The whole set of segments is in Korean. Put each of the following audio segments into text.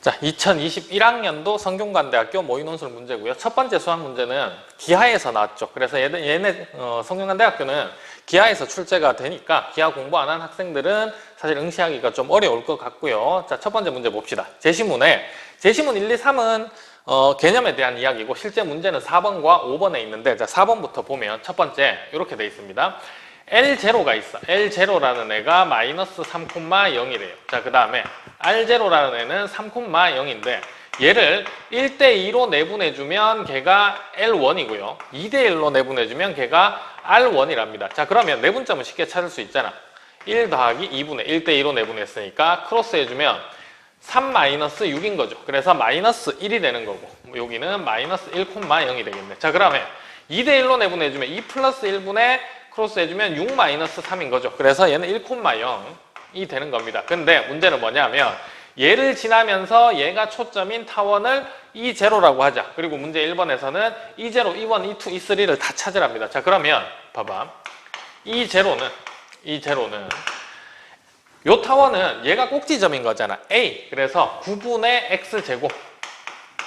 자, 2021학년도 성균관대학교 모의논술 문제고요. 첫 번째 수학 문제는 기하에서 나왔죠. 그래서 얘네, 얘네 어, 성균관대학교는 기하에서 출제가 되니까 기하 공부 안 한 학생들은 사실 응시하기가 좀 어려울 것 같고요. 자, 첫 번째 문제 봅시다. 제시문에 제시문 1, 2, 3은 어, 개념에 대한 이야기고 실제 문제는 4번과 5번에 있는데 자, 4번부터 보면 첫 번째 이렇게 돼 있습니다. L0가 있어. L0라는 애가 마이너스 3,0이래요. 자, 그 다음에 R0라는 애는 3,0인데 얘를 1대2로 내분해주면 걔가 L1이고요. 2대1로 내분해주면 걔가 R1이랍니다. 자, 그러면 내분점은 쉽게 찾을 수 있잖아. 1 더하기 2분의 1대2로 내분했으니까 크로스 해주면 3 마이너스 6인 거죠. 그래서 마이너스 1이 되는 거고 여기는 마이너스 1,0이 되겠네. 자, 그러면 2대1로 내분해주면 2 플러스 1분의 크로스 해주면 6 마이너스 3인 거죠. 그래서 얘는 1,0이 되는 겁니다. 근데 문제는 뭐냐면 얘를 지나면서 얘가 초점인 타원을 E 제로라고 하자. 그리고 문제 1번에서는 E 제로, E1, E2, E3를 다 찾으랍니다. 자 그러면 봐봐. E 제로는 E 제로는 요 타원은 얘가 꼭지점인 거잖아. A. 그래서 9분의 X 제곱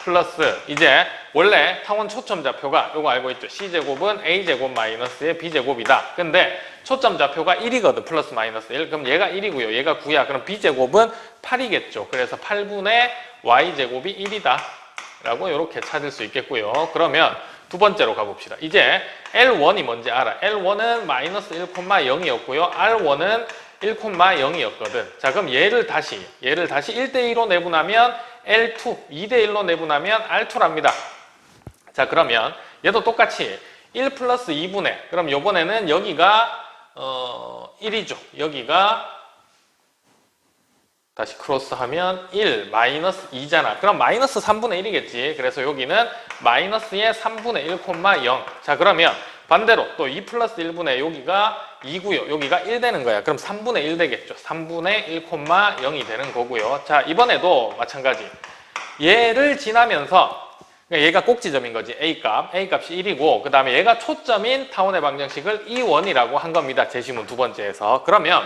플러스 이제 원래 타원 초점 좌표가 요거 알고 있죠. C제곱은 A제곱 마이너스의 B제곱이다. 근데 초점 좌표가 1이거든. 플러스 마이너스 1. 그럼 얘가 1이고요. 얘가 9야. 그럼 B제곱은 8이겠죠. 그래서 8분의 Y제곱이 1이다. 라고 이렇게 찾을 수 있겠고요. 그러면 두 번째로 가봅시다. 이제 L1이 뭔지 알아. L1은 마이너스 1,0이었고요. R1은 1,0이었거든. 자, 그럼 얘를 다시, 얘를 다시 1대2로 내분하면 L2, 2대1로 내분하면 R2랍니다. 자, 그러면 얘도 똑같이 1 플러스 2분의, 그럼 요번에는 여기가, 어, 1이죠. 여기가 다시 크로스하면 1 마이너스 2잖아. 그럼 마이너스 3분의 1이겠지. 그래서 여기는 마이너스의 3분의 1,0. 자 그러면 반대로 또 2 플러스 1분의 여기가 2고요. 여기가 1 되는 거야. 그럼 3분의 1 되겠죠. 3분의 1,0이 되는 거고요. 자 이번에도 마찬가지. 얘를 지나면서 그러니까 얘가 꼭지점인 거지. A값. A값이 1이고 그 다음에 얘가 초점인 타원의 방정식을 E1이라고 한 겁니다. 제시문 두 번째에서. 그러면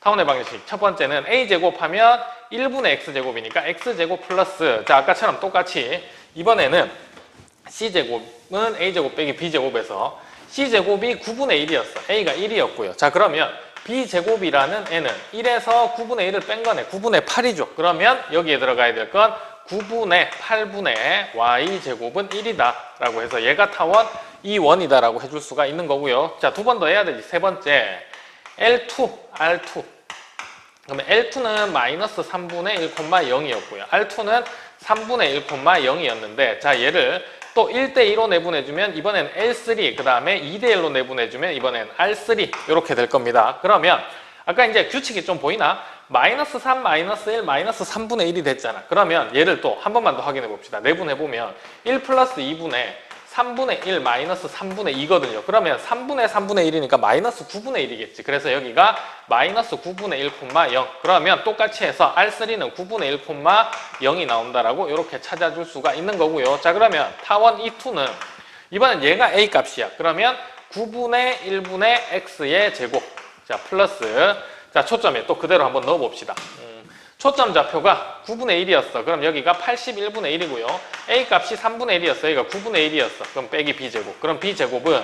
타원의 방정식 첫 번째는 a제곱하면 1분의 x제곱이니까 x제곱 플러스 자 아까처럼 똑같이 이번에는 c제곱은 a제곱 빼기 b제곱에서 c제곱이 9분의 1이었어. A가 1이었고요. 자 그러면 b제곱이라는 n은 1에서 9분의 1을 뺀 거네. 9분의 8이죠. 그러면 여기에 들어가야 될 건 9분의 8분의 y제곱은 1이다 라고 해서 얘가 타원 2원이다 라고 해줄 수가 있는 거고요. 자 두 번 더 해야 되지. 세 번째. L2, R2. 그러면 L2는 마이너스 3분의 1,0이었고요. R2는 3분의 1,0이었는데 자 얘를 또 1대2로 내분해주면 이번엔 L3, 그 다음에 2대1로 내분해주면 이번엔 R3 이렇게 될 겁니다. 그러면 아까 이제 규칙이 좀 보이나? 마이너스 3, 마이너스 1, 마이너스 3분의 1이 됐잖아. 그러면 얘를 또 한 번만 더 확인해 봅시다. 내분해보면 1 플러스 2분의 3분의 1 마이너스 3분의 2거든요. 그러면 3분의 3분의 1이니까 마이너스 9분의 1이겠지. 그래서 여기가 마이너스 9분의 1,0. 그러면 똑같이 해서 R3는 9분의 1,0이 나온다라고 이렇게 찾아줄 수가 있는 거고요. 자 그러면 타원 E2는 이번엔 얘가 A 값이야. 그러면 9분의 1분의 X의 제곱. 자 플러스 자 초점에 또 그대로 한번 넣어봅시다. 초점 좌표가 9분의 1이었어. 그럼 여기가 81분의 1이고요. A 값이 3분의 1이었어. 여기가 9분의 1이었어. 그럼 빼기 B제곱. 그럼 B제곱은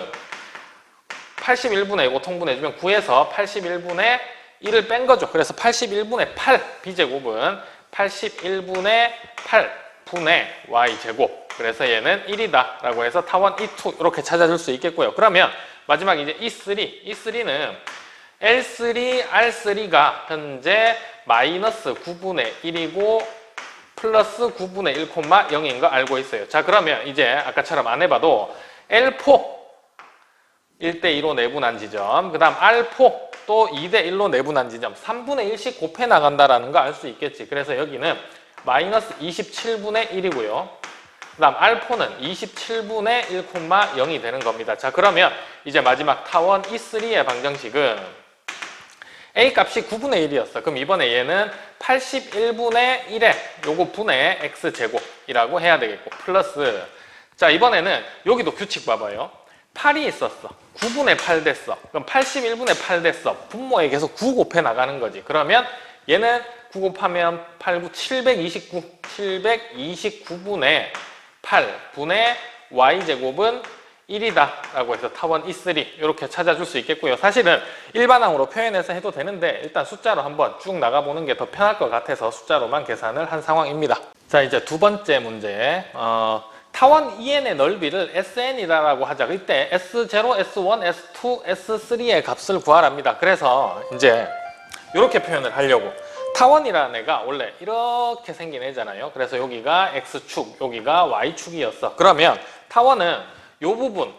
81분의 1고 통분해주면 9에서 81분의 1을 뺀 거죠. 그래서 81분의 8 B제곱은 81분의 8분의 Y제곱. 그래서 얘는 1이다 라고 해서 타원 E2 이렇게 찾아줄 수 있겠고요. 그러면 마지막 이제 E3. E3는 L3, R3가 현재 마이너스 9분의 1이고 플러스 9분의 1,0인 거 알고 있어요. 자 그러면 이제 아까처럼 안 해봐도 L4 1대2로 내분한 지점 그 다음 R4 또 2대1로 내분한 지점 3분의 1씩 곱해 나간다라는 거 알 수 있겠지. 그래서 여기는 마이너스 27분의 1이고요. 그 다음 R4는 27분의 1,0이 되는 겁니다. 자 그러면 이제 마지막 타원 E3의 방정식은 A 값이 9분의 1이었어. 그럼 이번에 얘는 81분의 1에 요거 분의 x제곱이라고 해야 되겠고 플러스 자 이번에는 여기도 규칙 봐봐요. 8이 있었어. 9분의 8 됐어. 그럼 81분의 8 됐어. 분모에 계속 9 곱해 나가는 거지. 그러면 얘는 9 곱하면 8, 9, 729. 729분의 8분의 y제곱은 1이다 라고 해서 타원 E3 이렇게 찾아줄 수 있겠고요. 사실은 일반항으로 표현해서 해도 되는데 일단 숫자로 한번 쭉 나가보는 게 더 편할 것 같아서 숫자로만 계산을 한 상황입니다. 자 이제 두 번째 문제 어, 타원 EN의 넓이를 SN이라고 하자. 이때 S0, S1, S2, S3의 값을 구하랍니다. 그래서 이제 이렇게 표현을 하려고 타원이라는 애가 원래 이렇게 생긴 애잖아요. 그래서 여기가 X축, 여기가 Y축이었어. 그러면 타원은 이 부분,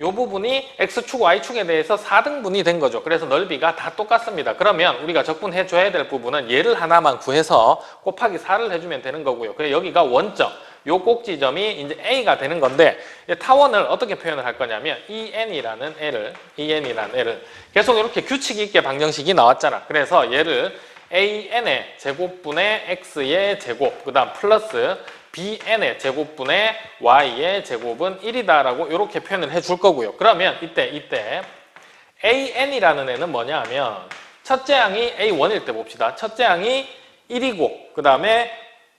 이 부분이 X축, Y축에 대해서 4등분이 된 거죠. 그래서 넓이가 다 똑같습니다. 그러면 우리가 적분해 줘야 될 부분은 얘를 하나만 구해서 곱하기 4를 해주면 되는 거고요. 그래 여기가 원점, 요 꼭지점이 이제 A가 되는 건데 이 타원을 어떻게 표현을 할 거냐면 EN이라는 L을 EN이라는 L을 계속 이렇게 규칙 있게 방정식이 나왔잖아. 그래서 얘를 AN의 제곱분의 X의 제곱, 그 다음 플러스 BN의 제곱분의 Y의 제곱은 1이다라고 이렇게 표현을 해줄 거고요. 그러면 이때, 이때 AN이라는 애는 뭐냐 하면 첫째 항이 A1일 때 봅시다. 첫째 항이 1이고, 그 다음에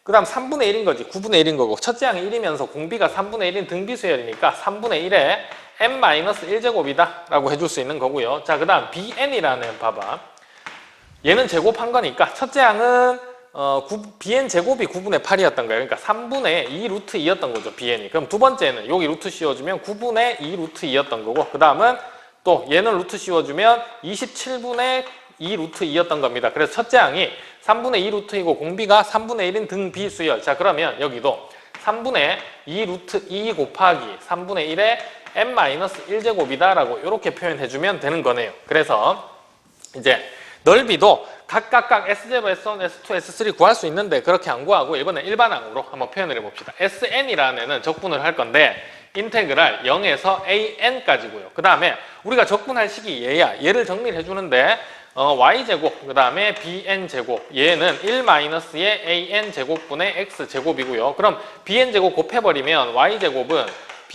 그 다음 3분의 1인 거지. 9분의 1인 거고. 첫째 항이 1이면서 공비가 3분의 1인 등비수열이니까 3분의 1에 n-1제곱이다 라고 해줄 수 있는 거고요. 자, 그 다음 bn이라는 봐봐. 얘는 제곱한 거니까 첫째 항은 어, 9, bn 제곱이 9분의 8이었던 거예요. 그러니까 3분의 2 루트 2였던 거죠, bn이. 그럼 두 번째는 여기 루트 씌워주면 9분의 2 루트 2였던 거고, 그 다음은 또 얘는 루트 씌워주면 27분의 2 루트 2였던 겁니다. 그래서 첫째 항이 3분의 2 루트이고 공비가 3분의 1인 등비 수열. 자, 그러면 여기도 3분의 2 루트 2 곱하기 3분의 1의 n-1제곱이다라고 이렇게 표현해주면 되는 거네요. 그래서 이제 넓이도 각각각 S0, S1, S2, S3 구할 수 있는데 그렇게 안 구하고 이번에 일반항으로 한번 표현을 해봅시다. SN이라는 애는 적분을 할 건데 인테그랄 0에서 AN까지고요. 그 다음에 우리가 적분할 식이 얘야. 얘를 정리를 해주는데 어, y제곱, 그 다음에 bn제곱 얘는 1-의 an제곱분의 x제곱이고요. 그럼 bn제곱 곱해버리면 y제곱은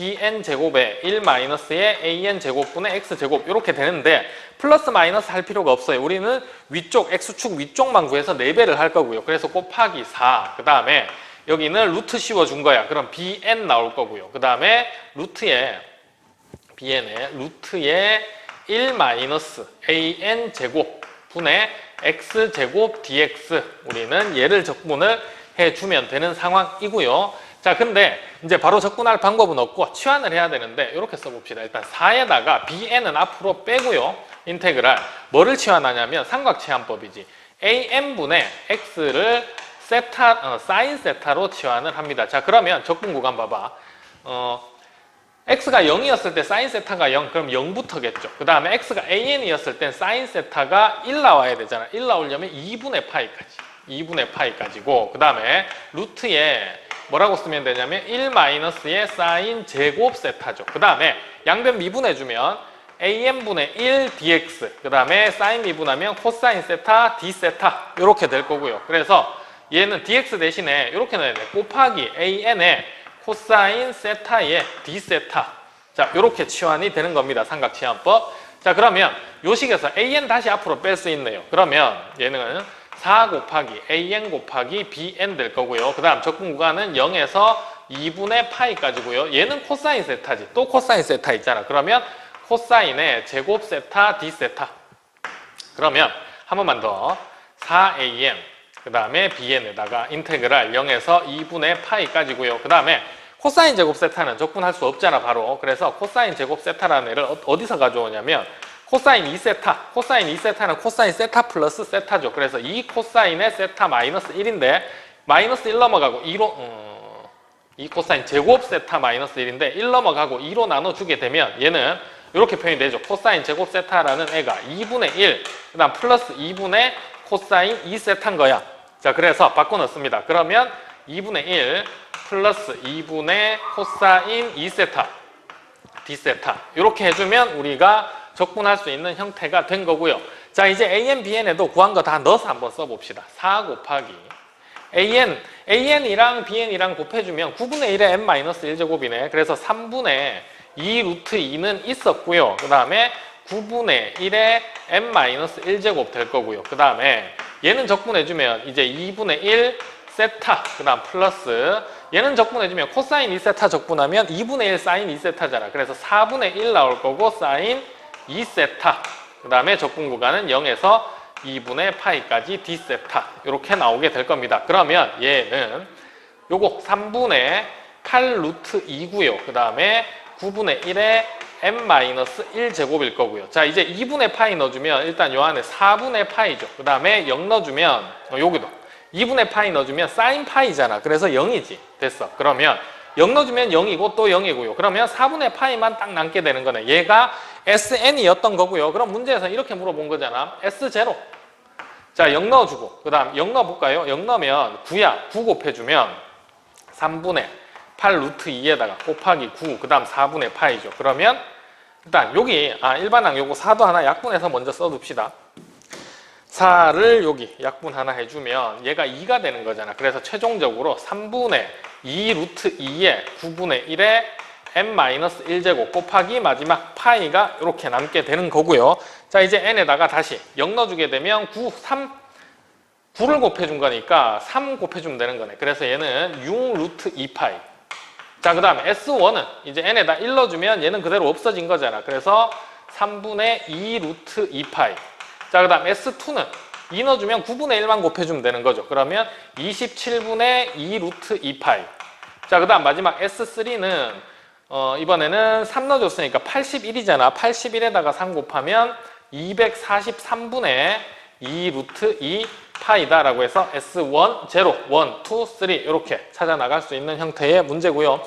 bn제곱에 1-의 an제곱분의 x제곱 이렇게 되는데 플러스 마이너스 할 필요가 없어요. 우리는 위쪽, x축 위쪽만 구해서 4배를 할 거고요. 그래서 곱하기 4, 그 다음에 여기는 루트 씌워준 거야. 그럼 bn 나올 거고요. 그 다음에 루트에 bn에 루트에 1 마이너스 an 제곱 분의 x 제곱 dx 우리는 얘를 적분을 해주면 되는 상황이고요. 자, 근데 이제 바로 적분할 방법은 없고 치환을 해야 되는데 이렇게 써봅시다. 일단 4에다가 bn은 앞으로 빼고요. 인테그랄 뭐를 치환하냐면 삼각치환법이지. an분의 x를 세타, 어, 사인 세타로 치환을 합니다. 자, 그러면 적분 구간 봐봐. 어, x가 0이었을 때 사인 세타가 0, 그럼 0부터겠죠. 그 다음에 x가 an이었을 땐 사인 세타가 1 나와야 되잖아. 1 나오려면 2분의 파이까지. 2분의 파이까지고, 그 다음에 루트에 뭐라고 쓰면 되냐면 1-의 사인 제곱 세타죠. 그 다음에 양변 미분해주면 an분의 1 dx, 그 다음에 사인 미분하면 코사인 세타 d 세타 이렇게 될 거고요. 그래서 얘는 dx 대신에 이렇게 넣어야 돼. 곱하기 an의 코사인 세타의 d 세타. 자, 이렇게 치환이 되는 겁니다. 삼각치환법. 자, 그러면 요 식에서 an 다시 앞으로 뺄 수 있네요. 그러면 얘는 4 곱하기 an 곱하기 bn 될 거고요. 그 다음 적분 구간은 0에서 2분의 파이까지고요. 얘는 코사인 세타지. 또 코사인 세타 있잖아. 그러면 코사인의 제곱 세타 d 세타. 그러면 한 번만 더. 4an 그 다음에 bn에다가 인테그랄 0에서 2분의 파이까지고요. 그 다음에 코사인 제곱 세타는 적분할 수 없잖아 바로. 그래서 코사인 제곱 세타라는 애를 어- 어디서 가져오냐면 코사인 2세타, 코사인 2세타는 코사인 세타 플러스 세타죠. 그래서 2 코사인의 세타 마이너스 1인데 마이너스 1 넘어가고 2로 어, 2 코사인 제곱 세타 마이너스 1인데 1 넘어가고 2로 나눠주게 되면 얘는 이렇게 표현이 되죠. 코사인 제곱 세타라는 애가 2분의 1, 그 다음 플러스 2분의 코사인 2세타인 거야. 자, 그래서 바꿔 넣습니다. 그러면 2분의 1 플러스 2분의 코사인 2세타, d세타. 이렇게 해주면 우리가 적분할 수 있는 형태가 된 거고요. 자, 이제 an, bn에도 구한 거 다 넣어서 한번 써봅시다. 4 곱하기 an, an이랑 bn이랑 곱해주면 9분의 1의 n-1제곱이네. 그래서 3분의 2 루트 2는 있었고요. 그 다음에 9분의 1의 n-1제곱 될 거고요. 그 다음에 얘는 적분해주면 이제 2분의 1 세타 그 다음 플러스 얘는 적분해주면 코사인 2세타 적분하면 2분의 1 사인 2세타잖아 그래서 4분의 1 나올 거고 사인 2세타 그 다음에 적분 구간은 0에서 2분의 파이까지 d세타 이렇게 나오게 될 겁니다 그러면 얘는 요거 3분의 8 루트 2고요 그 다음에 9분의 1에 m-1 제곱일 거고요. 자, 이제 2분의 파이 넣어주면 일단 요 안에 4분의 파이죠. 그 다음에 0 넣어주면 어, 여기도 2분의 파이 넣어주면 사인 파이잖아. 그래서 0이지. 됐어. 그러면 0 넣어주면 0이고 또 0이고요. 그러면 4분의 파이만 딱 남게 되는 거네. 얘가 SN이었던 거고요. 그럼 문제에서 이렇게 물어본 거잖아. S0. 자, 0 넣어주고 그 다음 0 넣어볼까요? 0 넣으면 9야. 9 곱해주면 3분의 8 루트 2에다가 곱하기 9, 그 다음 4분의 파이죠. 그러면 일단 여기 아 일반항 요거 4도 하나 약분해서 먼저 써둡시다. 4를 여기 약분 하나 해주면 얘가 2가 되는 거잖아. 그래서 최종적으로 3분의 2 루트 2에 9분의 1에 n-1제곱 곱하기 마지막 파이가 이렇게 남게 되는 거고요. 자 이제 n에다가 다시 0 넣어주게 되면 9, 3 9를 곱해준 거니까 3 곱해주면 되는 거네. 그래서 얘는 6 루트 2파이. 자, 그 다음에 S1은 이제 n에다 1 넣어주면 얘는 그대로 없어진 거잖아. 그래서 3분의 2 루트 2파이. 자, 그 다음 S2는 2 넣어주면 9분의 1만 곱해주면 되는 거죠. 그러면 27분의 2 루트 2파이. 자, 그 다음 마지막 S3는 어, 이번에는 3 넣어줬으니까 81이잖아. 81에다가 3 곱하면 243분의 2 루트 2 파이다 라고 해서 S1, 0, 1, 2, 3 이렇게 찾아 나갈 수 있는 형태의 문제고요.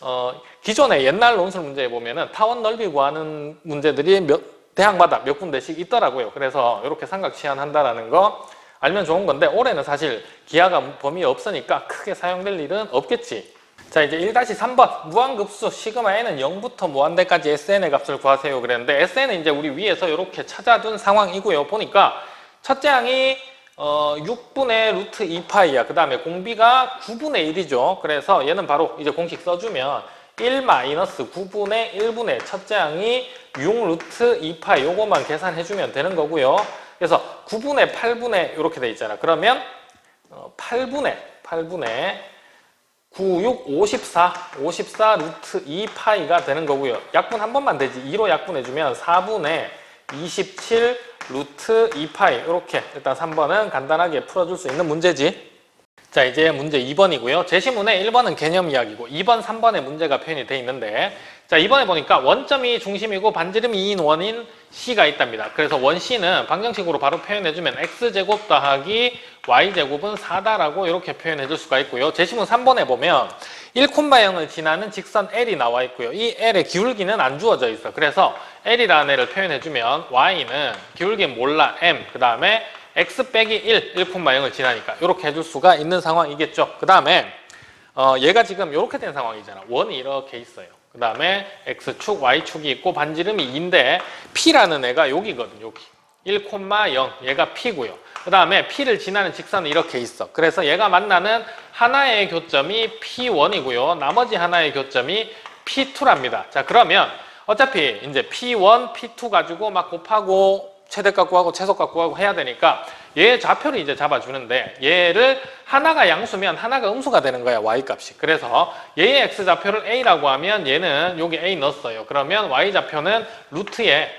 어, 기존의 옛날 논술 문제에 보면은 타원 넓이 구하는 문제들이 몇 대학마다 몇 군데씩 있더라고요. 그래서 이렇게 삼각 치환한다라는 거 알면 좋은 건데 올해는 사실 기하가 범위 없으니까 크게 사용될 일은 없겠지. 자 이제 1-3번 무한급수 시그마 n은 0부터 무한대까지 sn의 값을 구하세요 그랬는데 sn은 이제 우리 위에서 이렇게 찾아둔 상황이고요. 보니까 첫째 항이 어, 6분의 루트 2파이야. 그 다음에 공비가 9분의 1이죠. 그래서 얘는 바로 이제 공식 써주면 1 마이너스 9분의 1분의 첫째 항이 6 루트 2파이 요거만 계산해주면 되는 거고요. 그래서 9분의 8분의 이렇게 돼 있잖아. 그러면 어, 8분의 8분의 9, 6, 54, 54 루트 2파이가 되는 거고요. 약분 한 번만 되지. 2로 약분해주면 4분의 27 루트 2파이 이렇게 일단 3번은 간단하게 풀어줄 수 있는 문제지. 자 이제 문제 2번이고요. 제시문에 1번은 개념 이야기고 2번, 3번의 문제가 표현이 돼 있는데 자 이번에 보니까 원점이 중심이고 반지름이 2인 원인 C가 있답니다. 그래서 원 C는 방정식으로 바로 표현해주면 X제곱 더하기 Y제곱은 4다라고 이렇게 표현해줄 수가 있고요. 제시문 3번에 보면 1,0을 지나는 직선 L이 나와 있고요. 이 L의 기울기는 안 주어져 있어. 그래서 L이라는 애를 표현해주면 Y는 기울기 몰라 M 그 다음에 X 빼기 1, 1,0을 지나니까 이렇게 해줄 수가 있는 상황이겠죠. 그 다음에 어, 얘가 지금 이렇게 된 상황이잖아. 원이 이렇게 있어요. 그 다음에 X축, Y축이 있고 반지름이 2인데 P라는 애가 여기거든. 여기. 1,0 얘가 P고요. 그 다음에 P를 지나는 직선은 이렇게 있어. 그래서 얘가 만나는 하나의 교점이 P1이고요. 나머지 하나의 교점이 P2랍니다. 자 그러면 어차피 이제 P1, P2 가지고 막 곱하고 최대값 구하고 최소값 구하고 해야 되니까 얘 좌표를 이제 잡아주는데 얘를 하나가 양수면 하나가 음수가 되는 거야 y값이. 그래서 얘의 x좌표를 a라고 하면 얘는 여기 a 넣었어요. 그러면 y좌표는 루트에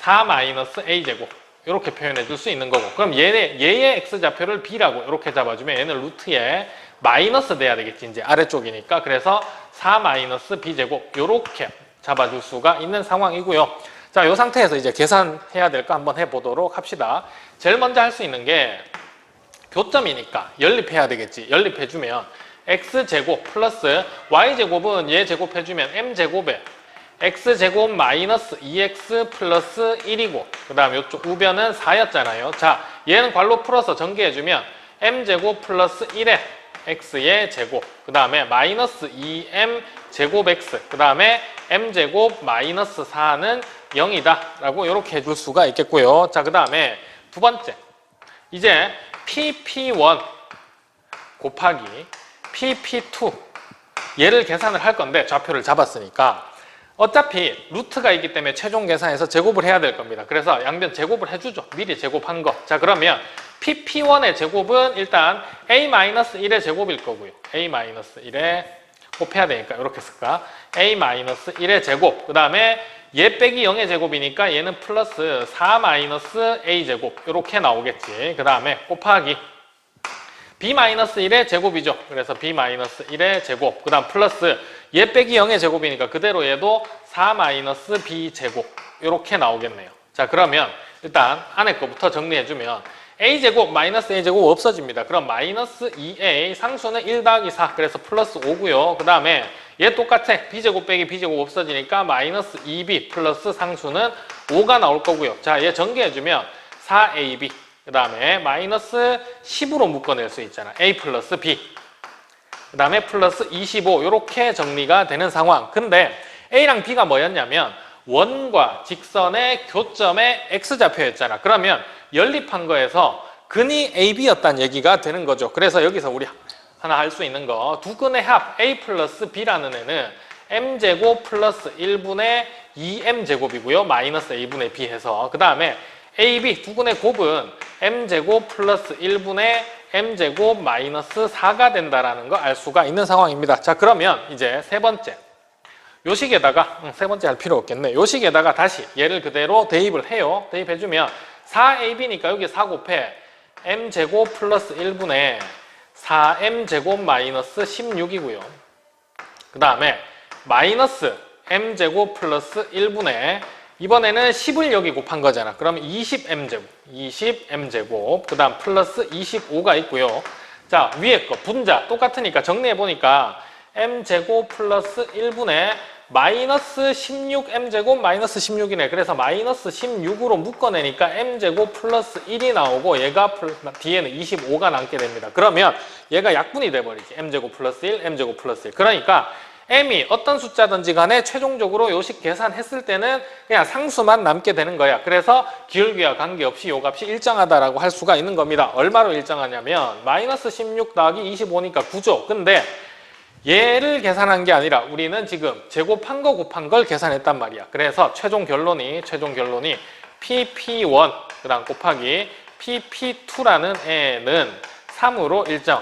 4-a제곱. 이렇게 표현해 줄 수 있는 거고. 그럼 얘의, 얘의 x좌표를 b라고 이렇게 잡아주면 얘는 루트에 마이너스 돼야 되겠지 이제 아래쪽이니까. 그래서 4-b제곱. 이렇게 잡아줄 수가 있는 상황이고요 자, 이 상태에서 이제 계산해야 될 거 한번 해보도록 합시다. 제일 먼저 할 수 있는 게 교점이니까 연립해야 되겠지. 연립해주면 x제곱 플러스 y제곱은 얘 제곱해주면 m제곱에 x제곱 마이너스 2x 플러스 1이고 그 다음 이쪽 우변은 4였잖아요. 자, 얘는 괄호 풀어서 전개해주면 m제곱 플러스 1에 x의 제곱 그 다음에 마이너스 2m 제곱 x 그 다음에 m제곱 마이너스 4는 0이다 라고 이렇게 해줄 수가 있겠고요. 자 그 다음에 두 번째. 이제 pp1 곱하기 pp2 얘를 계산을 할 건데 좌표를 잡았으니까 어차피 루트가 있기 때문에 최종 계산해서 제곱을 해야 될 겁니다. 그래서 양변 제곱을 해주죠. 미리 제곱한 거 자 그러면 pp1의 제곱은 일단 a-1의 제곱일 거고요. a-1의 곱해야 되니까 이렇게 쓸까? a-1의 제곱 그 다음에 얘 빼기 0의 제곱이니까 얘는 플러스 4-a 제곱 이렇게 나오겠지. 그 다음에 곱하기 b-1의 제곱이죠. 그래서 b-1의 제곱 그 다음 플러스 얘 빼기 0의 제곱이니까 그대로 얘도 4-b 제곱 이렇게 나오겠네요. 자 그러면 일단 안에 거부터 정리해주면 a제곱 마이너스 a제곱 없어집니다. 그럼 마이너스 2a 상수는 1 더하기 4 그래서 플러스 5고요. 그 다음에 얘 똑같아. b제곱 빼기 b제곱 없어지니까 마이너스 2b 플러스 상수는 5가 나올 거고요. 자 얘 전개해주면 4ab 그 다음에 마이너스 10으로 묶어낼 수 있잖아. a 플러스 b 그 다음에 플러스 25 이렇게 정리가 되는 상황. 근데 a랑 b가 뭐였냐면 원과 직선의 교점의 x좌표였잖아. 그러면 연립한 거에서 근이 AB였다는 얘기가 되는 거죠. 그래서 여기서 우리 하나 할수 있는 거 두 근의 합 A 플러스 B라는 애는 M제곱 플러스 1분의 2M제곱이고요. 마이너스 A분의 B 해서 그 다음에 AB 두 근의 곱은 M제곱 플러스 1분의 M제곱 마이너스 4가 된다라는 거 알 수가 있는 상황입니다. 자 그러면 이제 세 번째 요 식에다가 음, 세 번째 할 필요 없겠네. 요 식에다가 다시 얘를 그대로 대입을 해요. 대입해주면 4ab니까 여기 4 곱해 m제곱 플러스 1분의 4m제곱 마이너스 16이고요. 그 다음에 마이너스 m제곱 플러스 1분의 이번에는 10을 여기 곱한 거잖아. 그러면 20m제곱, 20m제곱, 그 다음 플러스 25가 있고요. 자, 위에 거 분자 똑같으니까 정리해보니까 m제곱 플러스 1분의 마이너스 16m제곱 마이너스 16이네. 그래서 마이너스 16으로 묶어내니까 m제곱 플러스 1이 나오고 얘가 플- 뒤에는 25가 남게 됩니다. 그러면 얘가 약분이 돼버리지. m제곱 플러스 1, m제곱 플러스 1. 그러니까 m이 어떤 숫자든지 간에 최종적으로 요식 계산했을 때는 그냥 상수만 남게 되는 거야. 그래서 기울기와 관계없이 요 값이 일정하다라고 할 수가 있는 겁니다. 얼마로 일정하냐면 마이너스 16 더하기 25니까 9죠. 근데 얘를 계산한 게 아니라 우리는 지금 제곱한 거 곱한 걸 계산했단 말이야. 그래서 최종 결론이 최종 결론이 PP1 그다음 곱하기 PP2라는 애는 3으로 일정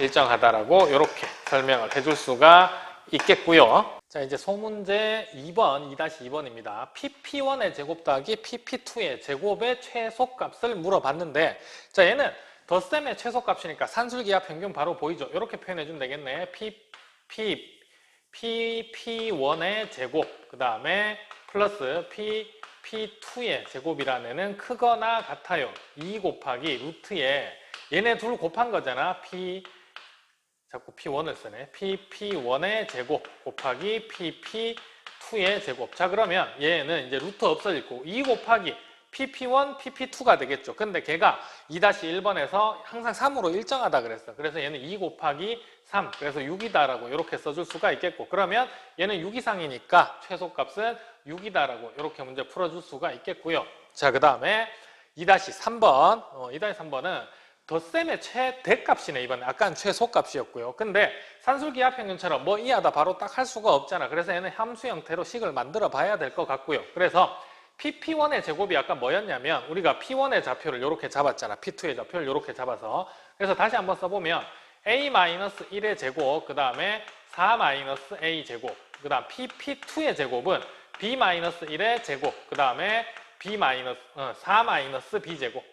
일정하다라고 이렇게 설명을 해줄 수가 있겠고요. 자 이제 소문제 2번 2-2번입니다. PP1의 제곱 더하기 PP2의 제곱의 최소값을 물어봤는데 자 얘는 덧셈의 최소값이니까 산술기하 평균 바로 보이죠? 이렇게 표현해 주면 되겠네. P, P, PP1의 제곱 그 다음에 플러스 P, P2의 제곱이라는 애는 크거나 같아요. 2 곱하기 루트에 얘네 둘 곱한 거잖아. P 자꾸 P1을 쓰네. PP1의 제곱 곱하기 PP2의 제곱. 자 그러면 얘는 이제 루트 없어질 거고 2 곱하기 PP1, PP2가 되겠죠. 근데 걔가 2-1번에서 항상 3으로 일정하다 그랬어. 그래서 얘는 2 곱하기 3, 그래서 6이다라고 이렇게 써줄 수가 있겠고 그러면 얘는 6 이상이니까 최소값은 6이다라고 이렇게 문제 풀어줄 수가 있겠고요. 자, 그 다음에 2-3번, 어, 2-3번은 덧셈의 최대값이네 이번에 아까는 최소값이었고요. 근데 산술기하 평균처럼 뭐 이하다 바로 딱 할 수가 없잖아. 그래서 얘는 함수 형태로 식을 만들어 봐야 될 것 같고요. 그래서 PP1의 제곱이 아까 뭐였냐면 우리가 P1의 좌표를 이렇게 잡았잖아. P2의 좌표를 이렇게 잡아서 그래서 다시 한번 써보면 A-1의 제곱 그 다음에 4-A 제곱 그 다음 PP2의 제곱은 B-1의 제곱 그 다음에 B- 어, 4-B 제곱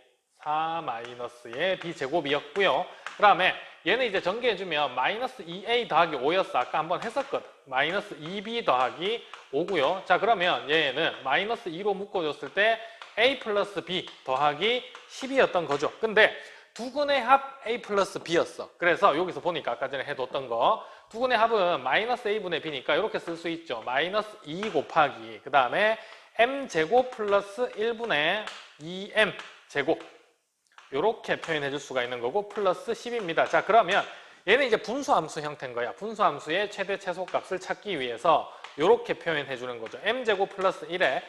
4-의 b제곱이었고요. 그 다음에 얘는 이제 전개해주면 마이너스 2a 더하기 5였어. 아까 한번 했었거든. 마이너스 2b 더하기 5고요. 자 그러면 얘는 마이너스 2로 묶어줬을 때 a 플러스 b 더하기 10이었던 거죠. 근데 두 근의 합 a 플러스 b였어. 그래서 여기서 보니까 아까 전에 해뒀던 거 두 근의 합은 마이너스 a분의 b니까 이렇게 쓸 수 있죠. 마이너스 2 곱하기 그 다음에 m제곱 플러스 1분의 2m 제곱 이렇게 표현해 줄 수가 있는 거고 플러스 10입니다. 자 그러면 얘는 이제 분수함수 형태인 거야. 분수함수의 최대 최소값을 찾기 위해서 이렇게 표현해 주는 거죠. m제곱 플러스 1에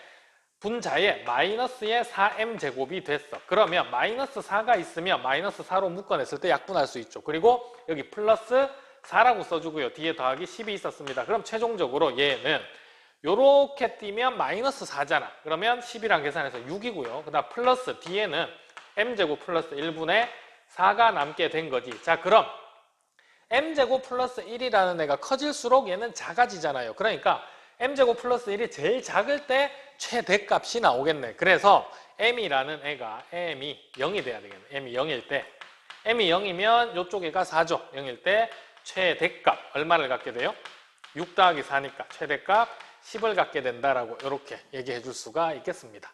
분자에 마이너스의 4m제곱이 됐어. 그러면 마이너스 4가 있으면 마이너스 4로 묶어냈을 때 약분할 수 있죠. 그리고 여기 플러스 4라고 써주고요. 뒤에 더하기 10이 있었습니다. 그럼 최종적으로 얘는 요렇게 띄면 마이너스 4잖아. 그러면 10이랑 계산해서 6이고요. 그 다음 플러스 뒤에는 m제곱 플러스 1분의 4가 남게 된 거지. 자, 그럼 m제곱 플러스 1이라는 애가 커질수록 얘는 작아지잖아요. 그러니까 m제곱 플러스 1이 제일 작을 때 최대값이 나오겠네. 그래서 m이라는 애가 m이 0이 돼야 되겠네. m이 0일 때 m이 0이면 이쪽 애가 4죠. 0일 때 최대값 얼마를 갖게 돼요? 6 더하기 4니까 최대값 10을 갖게 된다라고 이렇게 얘기해 줄 수가 있겠습니다.